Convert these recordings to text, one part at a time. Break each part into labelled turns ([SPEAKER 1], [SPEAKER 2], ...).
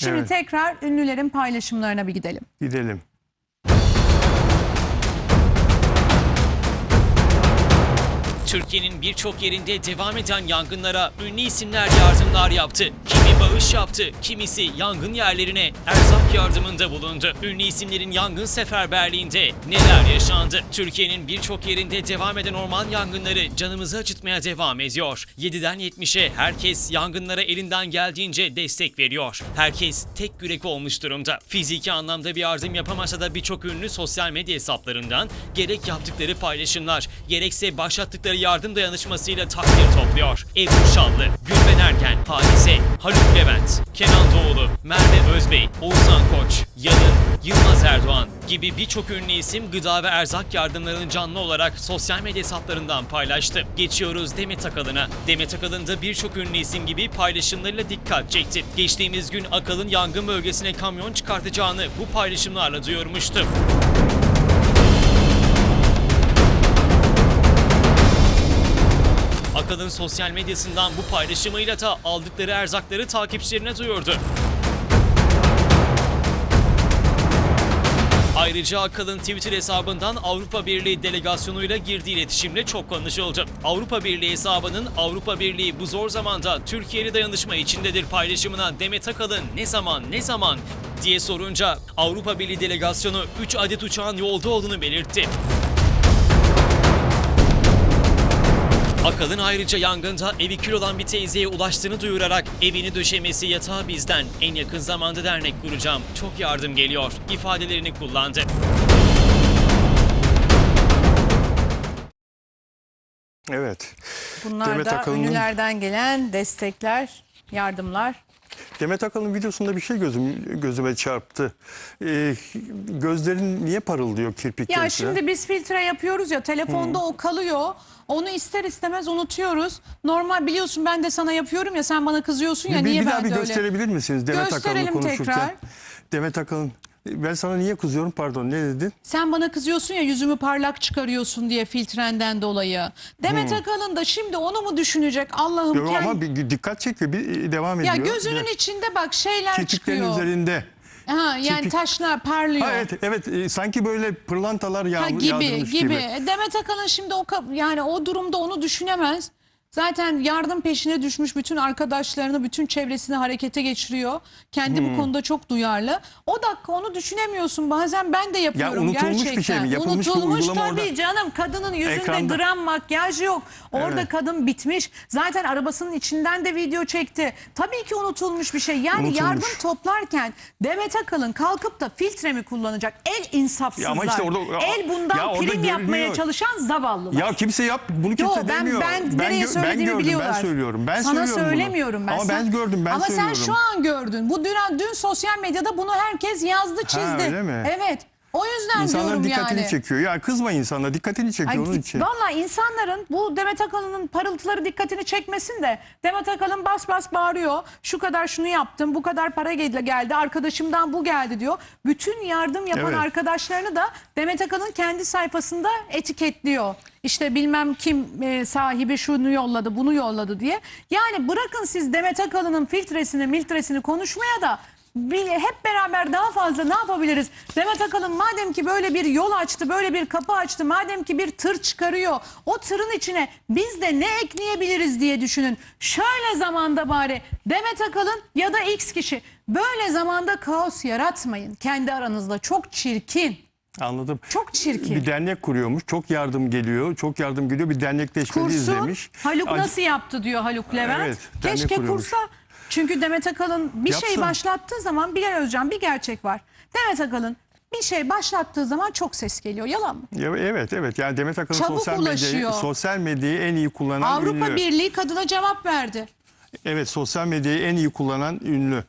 [SPEAKER 1] Şimdi
[SPEAKER 2] Evet.
[SPEAKER 1] tekrar ünlülerin paylaşımlarına bir gidelim.
[SPEAKER 2] Gidelim.
[SPEAKER 3] Türkiye'nin birçok yerinde devam eden yangınlara ünlü isimler yardımlar yaptı. Kimi bağış yaptı, kimisi yangın yerlerine erzak yardımında bulundu. Ünlü isimlerin yangın seferberliğinde neler yaşandı? Türkiye'nin birçok yerinde devam eden orman yangınları canımızı acıtmaya devam ediyor. 7'den 70'e herkes yangınlara elinden geldiğince destek veriyor. Herkes tek yürek olmuş durumda. Fiziki anlamda bir yardım yapamasa da birçok ünlü sosyal medya hesaplarından gerek yaptıkları paylaşımlar, gerekse başlattıkları yardım dayanışmasıyla takdir topluyor. Ebru Şallı, Gülben Ergen, Hadise, Haluk Levent, Kenan Doğulu, Merve Özbey, Oğuzhan Koç, Yalın, Yılmaz Erdoğan gibi birçok ünlü isim gıda ve erzak yardımlarını canlı olarak sosyal medya hesaplarından paylaştı. Geçiyoruz Demet Akalın'a. Demet Akalın da birçok ünlü isim gibi paylaşımlarıyla dikkat çekti. Geçtiğimiz gün Akalın yangın bölgesine kamyon çıkartacağını bu paylaşımlarla duyurmuştu. Akalın sosyal medyasından bu paylaşımıyla da aldıkları erzakları takipçilerine duyurdu. Ayrıca Akalın Twitter hesabından Avrupa Birliği delegasyonuyla girdiği iletişimle çok konuşuldu. Avrupa Birliği hesabının Avrupa Birliği bu zor zamanda Türkiye'li dayanışma içindedir paylaşımına Demet Akalın ne zaman ne zaman diye sorunca Avrupa Birliği delegasyonu 3 adet uçağın yolda olduğunu belirtti. Akalın ayrıca yangında evi kül olan bir teyzeye ulaştığını duyurarak evini döşemesi yatağı bizden en yakın zamanda dernek kuracağım çok yardım geliyor ifadelerini kullandı.
[SPEAKER 2] Evet.
[SPEAKER 1] Bunlar
[SPEAKER 2] Demet
[SPEAKER 1] da
[SPEAKER 2] Akalın'ın-
[SPEAKER 1] ünlülerden gelen destekler, yardımlar.
[SPEAKER 2] Demet Akalın videosunda bir şey gözüm gözüme çarptı. Ee, gözlerin niye parıldıyor kirpikleri?
[SPEAKER 1] Ya şimdi biz filtre yapıyoruz ya telefonda o kalıyor. Onu ister istemez unutuyoruz. Normal biliyorsun ben de sana yapıyorum ya sen bana kızıyorsun ya
[SPEAKER 2] bir, bir
[SPEAKER 1] niye
[SPEAKER 2] daha
[SPEAKER 1] ben
[SPEAKER 2] bir
[SPEAKER 1] de öyle.
[SPEAKER 2] gösterebilir misiniz Demet Akalın
[SPEAKER 1] Gösterelim
[SPEAKER 2] konuşurken?
[SPEAKER 1] tekrar.
[SPEAKER 2] Demet Akalın ben sana niye kızıyorum pardon ne dedin?
[SPEAKER 1] Sen bana kızıyorsun ya yüzümü parlak çıkarıyorsun diye filtrenden dolayı. Demet Akalın da şimdi onu mu düşünecek Allah'ım
[SPEAKER 2] Yok,
[SPEAKER 1] kend-
[SPEAKER 2] ama bir dikkat çekiyor bir e, devam
[SPEAKER 1] Ya
[SPEAKER 2] ediyor.
[SPEAKER 1] gözünün
[SPEAKER 2] Bir-
[SPEAKER 1] içinde bak şeyler
[SPEAKER 2] kirpiklerin
[SPEAKER 1] çıkıyor.
[SPEAKER 2] üzerinde.
[SPEAKER 1] Ha, yani
[SPEAKER 2] kirpik-
[SPEAKER 1] taşlar parlıyor.
[SPEAKER 2] Ha, evet evet e, sanki böyle pırlantalar yağ,
[SPEAKER 1] Ha, gibi
[SPEAKER 2] yağdırmış
[SPEAKER 1] gibi.
[SPEAKER 2] gibi.
[SPEAKER 1] E, Demet Akalın şimdi o ka- yani o durumda onu düşünemez. Zaten yardım peşine düşmüş bütün arkadaşlarını, bütün çevresini harekete geçiriyor. Kendi
[SPEAKER 2] Hmm.
[SPEAKER 1] bu konuda çok duyarlı. O dakika onu düşünemiyorsun. Bazen ben de yapıyorum
[SPEAKER 2] unutulmuş bir
[SPEAKER 1] gerçekten.
[SPEAKER 2] şey mi? Yapılmış bir
[SPEAKER 1] Unutulmuş
[SPEAKER 2] uygulama
[SPEAKER 1] tabii
[SPEAKER 2] orada.
[SPEAKER 1] canım. Kadının yüzünde
[SPEAKER 2] Ekranda.
[SPEAKER 1] gram makyaj yok. Orada
[SPEAKER 2] Evet.
[SPEAKER 1] kadın bitmiş. Zaten arabasının içinden de video çekti. Tabii ki unutulmuş bir şey. Yani
[SPEAKER 2] Unutulmuş.
[SPEAKER 1] yardım toplarken Demet Akalın kalkıp da filtre mi kullanacak? El insafsızlar.
[SPEAKER 2] Ya ama işte orada-
[SPEAKER 1] El bundan
[SPEAKER 2] Ya orada
[SPEAKER 1] prim yapmaya
[SPEAKER 2] görünüyor.
[SPEAKER 1] çalışan zavallılar.
[SPEAKER 2] Ya kimse yap bunu
[SPEAKER 1] Yo,
[SPEAKER 2] kimse
[SPEAKER 1] ben,
[SPEAKER 2] demiyor.
[SPEAKER 1] ben, nereye söylediğimi
[SPEAKER 2] gördüm,
[SPEAKER 1] biliyorlar.
[SPEAKER 2] Ben söylüyorum. Ben
[SPEAKER 1] Sana
[SPEAKER 2] söylüyorum bunu.
[SPEAKER 1] söylemiyorum ben.
[SPEAKER 2] Ama
[SPEAKER 1] Sen-
[SPEAKER 2] ben gördüm ben
[SPEAKER 1] Ama
[SPEAKER 2] söylüyorum.
[SPEAKER 1] sen şu an gördün. Bu dün, dün sosyal medyada bunu herkes yazdı çizdi.
[SPEAKER 2] öyle mi?
[SPEAKER 1] Evet. O yüzden
[SPEAKER 2] İnsanların
[SPEAKER 1] diyorum
[SPEAKER 2] dikkatini
[SPEAKER 1] yani.
[SPEAKER 2] çekiyor. Ya kızma insana dikkatini çekiyor onun için.
[SPEAKER 1] Valla insanların bu Demet Akalın'ın parıltıları dikkatini çekmesin de Demet Akalın bas bas bağırıyor. Şu kadar şunu yaptım, bu kadar para gel- geldi, arkadaşımdan bu geldi diyor. Bütün yardım yapan
[SPEAKER 2] Evet.
[SPEAKER 1] arkadaşlarını da Demet Akalın kendi sayfasında etiketliyor. İşte bilmem kim e, sahibi şunu yolladı, bunu yolladı diye. Yani bırakın siz Demet Akalın'ın filtresini, miltresini konuşmaya da bir- hep beraber daha fazla ne yapabiliriz? Demet Akalın madem ki böyle bir yol açtı, böyle bir kapı açtı, madem ki bir tır çıkarıyor, o tırın içine biz de ne ekleyebiliriz diye düşünün. Şöyle zamanda bari Demet Akalın ya da X kişi böyle zamanda kaos yaratmayın kendi aranızda. Çok çirkin.
[SPEAKER 2] Anladım.
[SPEAKER 1] Çok çirkin.
[SPEAKER 2] Bir dernek kuruyormuş. Çok yardım geliyor. Çok yardım geliyor. Bir dernekleşmeliyiz
[SPEAKER 1] Kursun.
[SPEAKER 2] demiş.
[SPEAKER 1] Haluk
[SPEAKER 2] Ac-
[SPEAKER 1] nasıl yaptı diyor Haluk Levent.
[SPEAKER 2] Evet, dernek
[SPEAKER 1] Keşke
[SPEAKER 2] kuruyormuş.
[SPEAKER 1] kursa. Çünkü Demet Akalın bir şey
[SPEAKER 2] Yapsın.
[SPEAKER 1] başlattığı zaman Bilal Özcan bir gerçek var. Demet Akalın bir şey başlattığı zaman çok ses geliyor. Yalan mı?
[SPEAKER 2] Ya, evet evet. Yani Demet Akalın
[SPEAKER 1] Çabuk
[SPEAKER 2] sosyal medyayı, sosyal medyayı en iyi kullanan
[SPEAKER 1] Avrupa
[SPEAKER 2] ünlü.
[SPEAKER 1] Birliği kadına cevap verdi.
[SPEAKER 2] Evet sosyal medyayı en iyi kullanan ünlü.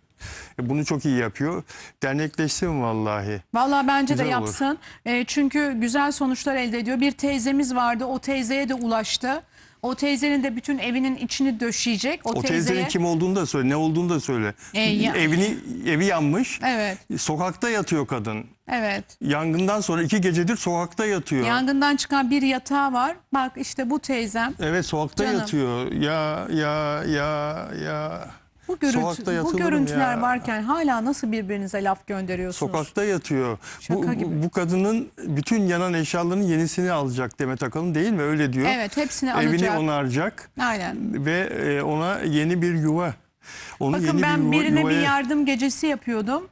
[SPEAKER 2] E, Bunu çok iyi yapıyor. Dernekleşsin vallahi.
[SPEAKER 1] Vallahi bence de
[SPEAKER 2] Güzel olur.
[SPEAKER 1] yapsın. E, çünkü güzel sonuçlar elde ediyor. Bir teyzemiz vardı. O teyzeye de ulaştı. O teyzenin de bütün evinin içini döşeyecek. O,
[SPEAKER 2] O
[SPEAKER 1] teyzeye...
[SPEAKER 2] teyzenin kim olduğunu da söyle, ne olduğunu da söyle.
[SPEAKER 1] E, ya-
[SPEAKER 2] Evini evi yanmış.
[SPEAKER 1] Evet.
[SPEAKER 2] Sokakta yatıyor kadın.
[SPEAKER 1] Evet.
[SPEAKER 2] Yangından sonra iki gecedir sokakta yatıyor.
[SPEAKER 1] Yangından çıkan bir yatağı var. Bak işte bu teyzem.
[SPEAKER 2] Evet sokakta
[SPEAKER 1] Canım.
[SPEAKER 2] yatıyor. Ya ya ya ya.
[SPEAKER 1] Bu, görüntü, bu görüntüler
[SPEAKER 2] ya?
[SPEAKER 1] varken hala nasıl birbirinize laf gönderiyorsunuz?
[SPEAKER 2] Sokakta yatıyor.
[SPEAKER 1] Şaka
[SPEAKER 2] bu,
[SPEAKER 1] gibi.
[SPEAKER 2] bu kadının bütün yanan eşyaların yenisini alacak Demet Akalın değil mi? Öyle diyor.
[SPEAKER 1] Evet hepsini
[SPEAKER 2] Evini
[SPEAKER 1] alacak.
[SPEAKER 2] onaracak
[SPEAKER 1] Aynen.
[SPEAKER 2] ve e, ona yeni bir yuva. Onu
[SPEAKER 1] Bakın
[SPEAKER 2] yeni
[SPEAKER 1] ben
[SPEAKER 2] bir yuva-
[SPEAKER 1] birine bir
[SPEAKER 2] yuvaya-
[SPEAKER 1] yardım gecesi yapıyordum.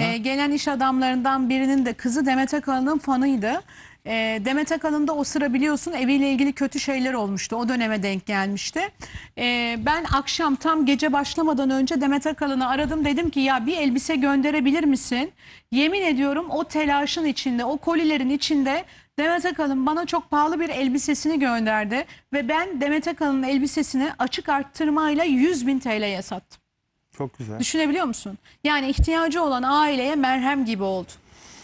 [SPEAKER 1] Ee, gelen iş adamlarından birinin de kızı Demet Akalın'ın fanıydı. Ee, Demet Akalın da o sıra biliyorsun eviyle ilgili kötü şeyler olmuştu. O döneme denk gelmişti. Ee, ben akşam tam gece başlamadan önce Demet Akalın'ı aradım. Dedim ki ya bir elbise gönderebilir misin? Yemin ediyorum o telaşın içinde, o kolilerin içinde Demet Akalın bana çok pahalı bir elbisesini gönderdi. Ve ben Demet Akalın'ın elbisesini açık arttırmayla 100 bin TL'ye sattım.
[SPEAKER 2] Çok güzel.
[SPEAKER 1] Düşünebiliyor musun? Yani ihtiyacı olan aileye merhem gibi oldu.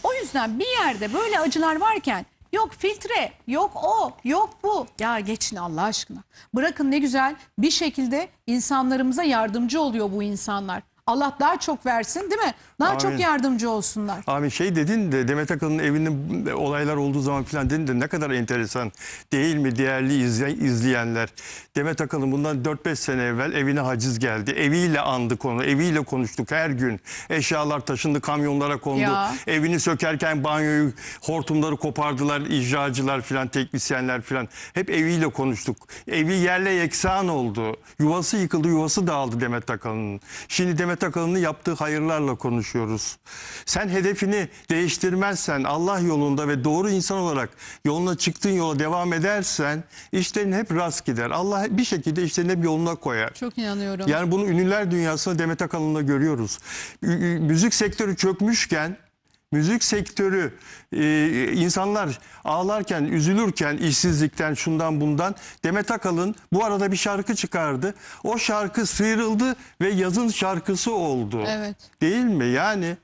[SPEAKER 1] O yüzden bir yerde böyle acılar varken yok filtre, yok o, yok bu. Ya geçin Allah aşkına. Bırakın ne güzel bir şekilde insanlarımıza yardımcı oluyor bu insanlar. Allah daha çok versin değil mi? Daha
[SPEAKER 2] Amin.
[SPEAKER 1] çok yardımcı olsunlar.
[SPEAKER 2] Abi şey dedin de Demet Akalın'ın evinde olaylar olduğu zaman falan dedin de ne kadar enteresan değil mi değerli izley- izleyenler. Demet Akalın bundan 4-5 sene evvel evine haciz geldi. Eviyle andık onu. Eviyle konuştuk her gün. Eşyalar taşındı kamyonlara kondu.
[SPEAKER 1] Ya.
[SPEAKER 2] Evini sökerken banyoyu hortumları kopardılar icracılar falan teknisyenler falan. Hep eviyle konuştuk. Evi yerle yeksan oldu. Yuvası yıkıldı yuvası dağıldı Demet Akalın'ın. Şimdi Demet Akalın'ın yaptığı hayırlarla konuşuyoruz. Sen hedefini değiştirmezsen Allah yolunda ve doğru insan olarak yoluna çıktığın yola devam edersen işlerin hep rast gider. Allah bir şekilde işlerini hep yoluna koyar.
[SPEAKER 1] Çok inanıyorum.
[SPEAKER 2] Yani bunu ünlüler dünyasında Demet Akalın'da görüyoruz. Müzik sektörü çökmüşken müzik sektörü e, insanlar ağlarken, üzülürken işsizlikten şundan bundan Demet Akalın bu arada bir şarkı çıkardı. O şarkı sıyrıldı ve yazın şarkısı oldu.
[SPEAKER 1] Evet.
[SPEAKER 2] Değil mi? Yani
[SPEAKER 1] Bir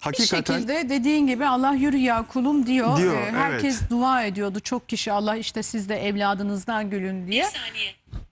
[SPEAKER 2] hakikaten
[SPEAKER 1] şekilde dediğin gibi Allah yürü ya kulum diyor.
[SPEAKER 2] Diyor,
[SPEAKER 1] herkes
[SPEAKER 2] evet.
[SPEAKER 1] dua ediyordu. Çok kişi Allah işte siz de evladınızdan gülün diye.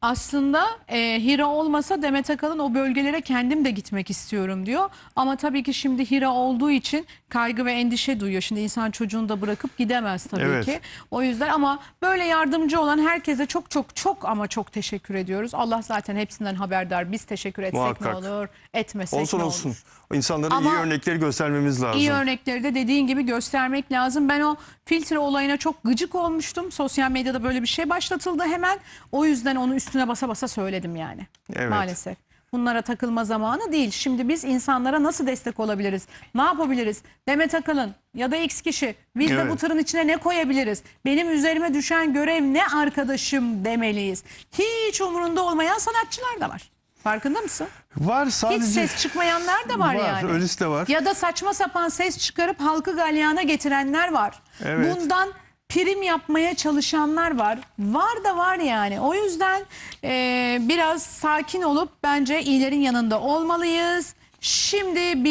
[SPEAKER 1] Aslında e, Hira olmasa Demet Akalın o bölgelere kendim de gitmek istiyorum diyor. Ama tabii ki şimdi Hira olduğu için kaygı ve endişe duyuyor. Şimdi insan çocuğunu da bırakıp gidemez tabii
[SPEAKER 2] Evet.
[SPEAKER 1] ki. O yüzden ama böyle yardımcı olan herkese çok çok çok ama çok teşekkür ediyoruz. Allah zaten hepsinden haberdar. Biz teşekkür etsek
[SPEAKER 2] Muhakkak.
[SPEAKER 1] ne olur, etmesek
[SPEAKER 2] olsun
[SPEAKER 1] ne olur.
[SPEAKER 2] olsun. İnsanlara
[SPEAKER 1] Ama-
[SPEAKER 2] iyi örnekleri göstermemiz lazım.
[SPEAKER 1] İyi örnekleri de dediğin gibi göstermek lazım. Ben o filtre olayına çok gıcık olmuştum. Sosyal medyada böyle bir şey başlatıldı hemen. O yüzden onu üstüne basa basa söyledim yani.
[SPEAKER 2] Evet.
[SPEAKER 1] Maalesef. Bunlara takılma zamanı değil. Şimdi biz insanlara nasıl destek olabiliriz? Ne yapabiliriz? Demet Akalın ya da X kişi biz de
[SPEAKER 2] Evet.
[SPEAKER 1] bu tırın içine ne koyabiliriz? Benim üzerime düşen görev ne arkadaşım demeliyiz. Hiç umurunda olmayan sanatçılar da var. Farkında mısın?
[SPEAKER 2] Var
[SPEAKER 1] Hiç
[SPEAKER 2] sadece
[SPEAKER 1] ses çıkmayanlar da var,
[SPEAKER 2] Var,
[SPEAKER 1] yani.
[SPEAKER 2] öylesi de var.
[SPEAKER 1] Ya da saçma sapan ses çıkarıp halkı galyana getirenler var.
[SPEAKER 2] Evet.
[SPEAKER 1] Bundan prim yapmaya çalışanlar var. Var da var yani. O yüzden e, biraz sakin olup bence iyilerin yanında olmalıyız. Şimdi bir